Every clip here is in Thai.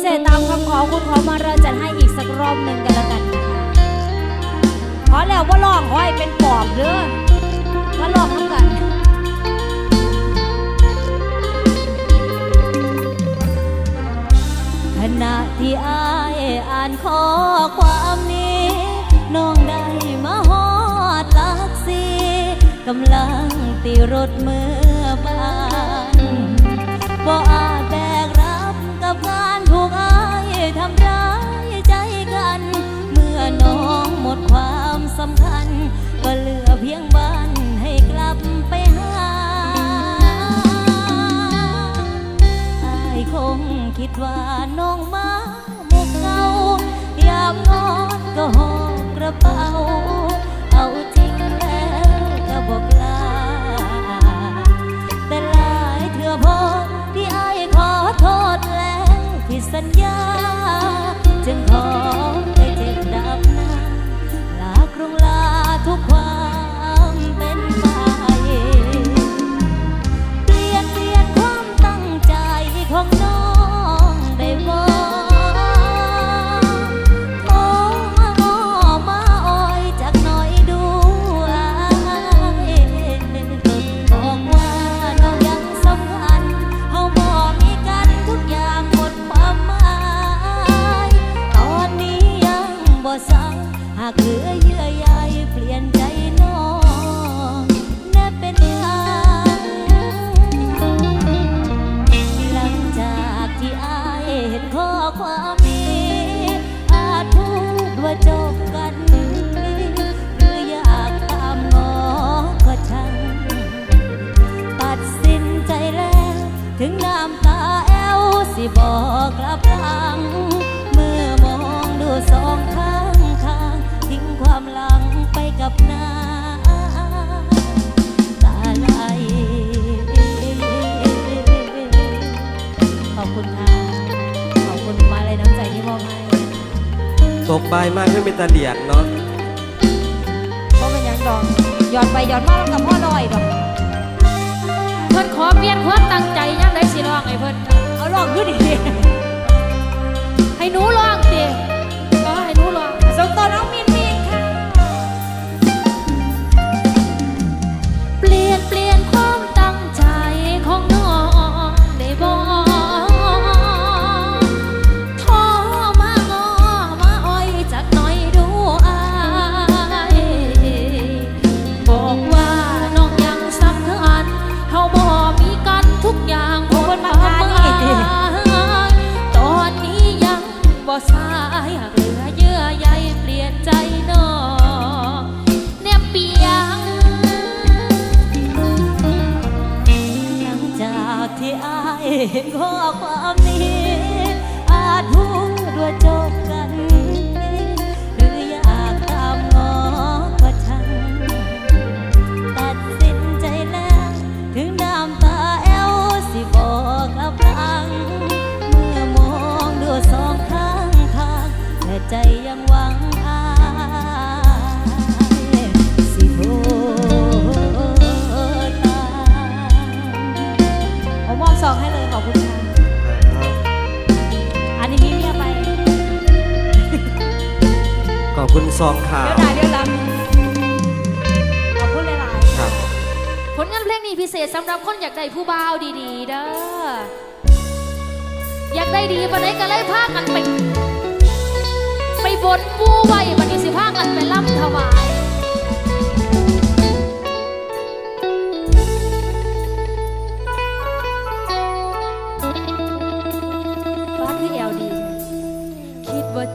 เศษตามคำขอคุณขอมาเราจัดให้อีกสักรอบหนึ่งกันล้วกันนะคะขอแล้วว่าลองขอให้เป็นปอบเด้อมาลองน้ำกันขณะที่อายอ่านข้อความนี้น้องได้มาฮอดลักสีกำลังตีรถเมื่อบานบ่อา ญญาจึงขอำตาแอวสิบอกกลับหลัง เมื่อมองดูสองข้างทาง ทิ้งความหลังไปกับน้ำตาไหลขอบคุณค่ะ ขอบคุณมาเลยน้ำใจที่มอบให้ตกใบายมากขึ้นเป็นตาเดียดเนาะเพราะมันยังดองหยอดไปหยอดมาแล้วกับพ่อลอยดอกเพิ่นขอเปลี่ยนความตั้งใจยังได ห็นข้อความ คุณซองข่าวเดี๋ยวได้เดี๋ยวรับขอบคุณหลายๆครับผลงานเพลงนี้พิเศษสำหรับคนอยากได้ผู้บ่าวดีๆเด้ออยากได้ดีปานไหนก็เลยพากันไปไปบนปูไว้บัดนี้สิพากันไปล่ำถวาย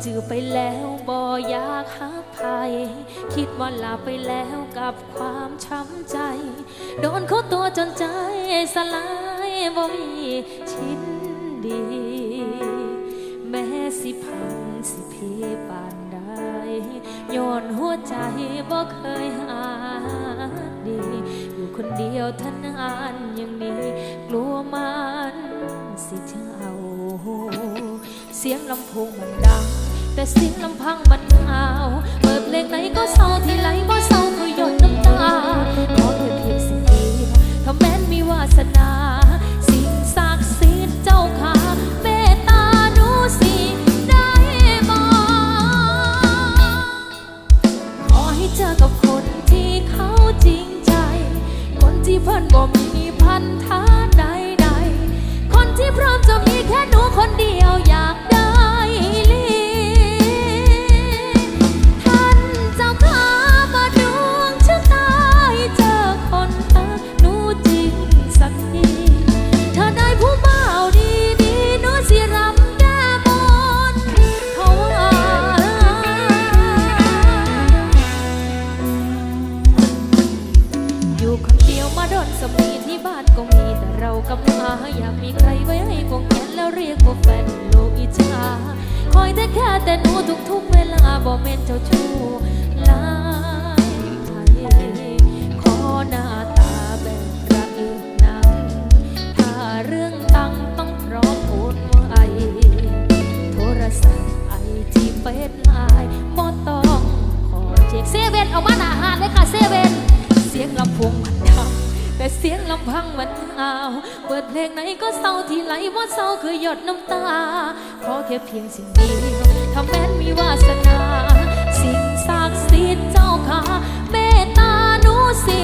จือไปแล้วบ่อยากหักใครคิดว่าลาไปแล้วกับความช้ำใจ โดนเขาตัวจนใจสลายบ่มีชิ้นดี แม้สิพังสิเพปานใดย้อนหัวใจบ่เคยหาดี อยู่คนเดียวทนานอย่างนี้กลัวมันสิเจ้าเสียงลำโพงมันดัง แต่เสียงลำพังบันเหงาเปิดเพลงไหนก็เศร้าที่ไหลบ่เศร้าคือหยดน้ำตาขอแค่เพียงสิ่งเดียวถ้าแม้นมีวาสนาา เปิดเพลงไหนก็เศร้าที่ไหลว่าเศร้าคือหยดน้ำตา ขอแค่เพียงสิ่งเดียถ้าแม้นมีวาสนา สิ่งศักดิ์สิทธิ์เจ้าค่ะเมตตาหนูสิ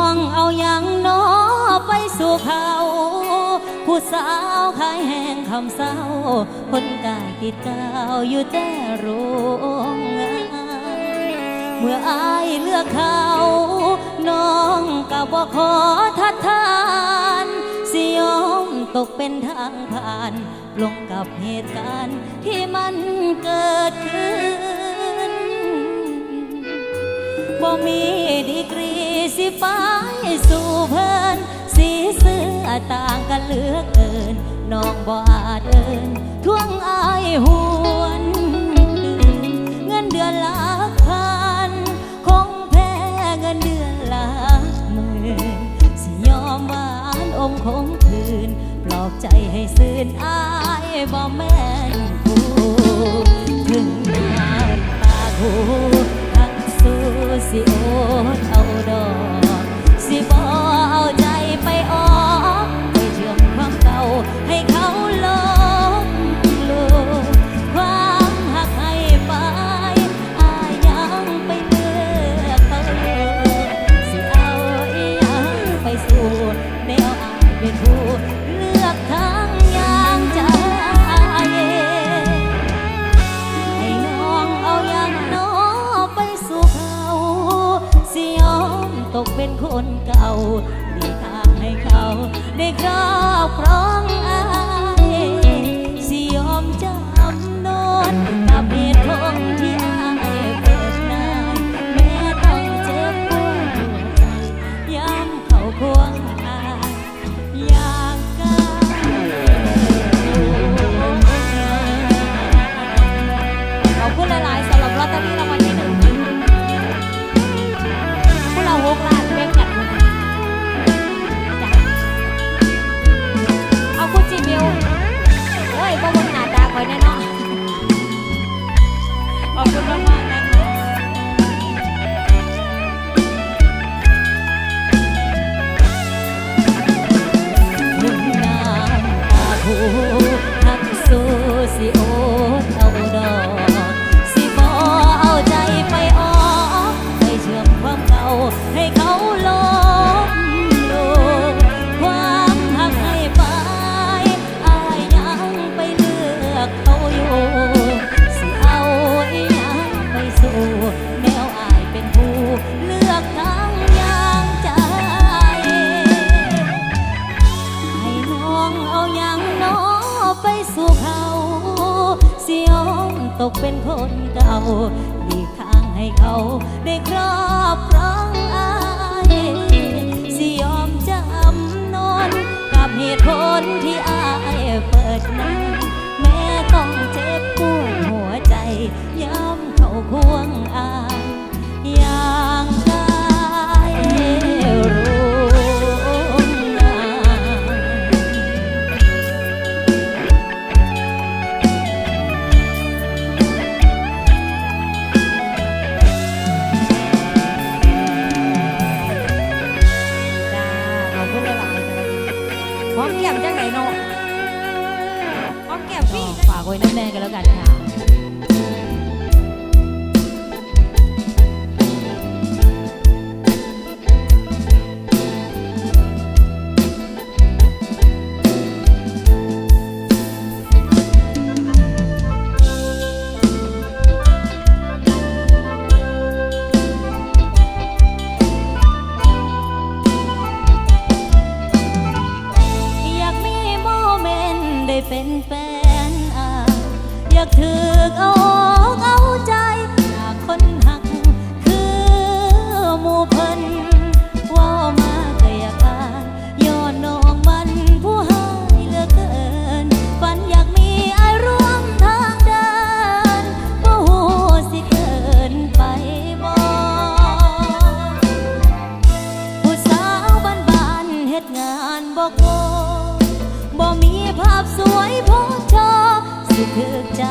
องเอาอย่างน้อไปสู่เขา ผู้สาวขายแหงคำเศร้า คนกายติดกาวอยู่แต่รู้งานเมื่ออายเลือกเขา น้องกับว่าขอทัดทานสิยอมตกเป็นทางผ่าน ลงกับเหตุการณ์ที่มันเกิดขึ้นบ่มีดีกรี สิไปสู่เพิ่นสีเสื้อต่างกันเหลือเกินน้องบ่อาจเอินท่วงอายหวนเงินเดือนละพันคงแพ้เงินเดือนละหมื่นสิยอมวานอมคงคืนปลอบใจให้ซื่นอายบ่แม่นผู้ถึงงานตาหูทักสู้สิโอเอาดอก ตกเป็นคนเก่าดีทางให้เขา ได้ครอบครองอา ให้เขาลบลงความหักให้ไปอายังไปเลือกเขาอยู่สิเอาอีหยังไปสู่แนวอายเป็นผู้เลือกทางย่งใจ ให้น้องเอาหยังนไปสู่เขาสิอมตกเป็นคนเก่าดีกทางให้เขาได้ครอบครอง ตุผลที่อายเปิดหน้าแม่ต้องเจ็บปวดหัวใจ ย้ำเข้าควงอ่างอย่าง วยน้ำแดงกันแล้วกันค่ะ สิถึกใจ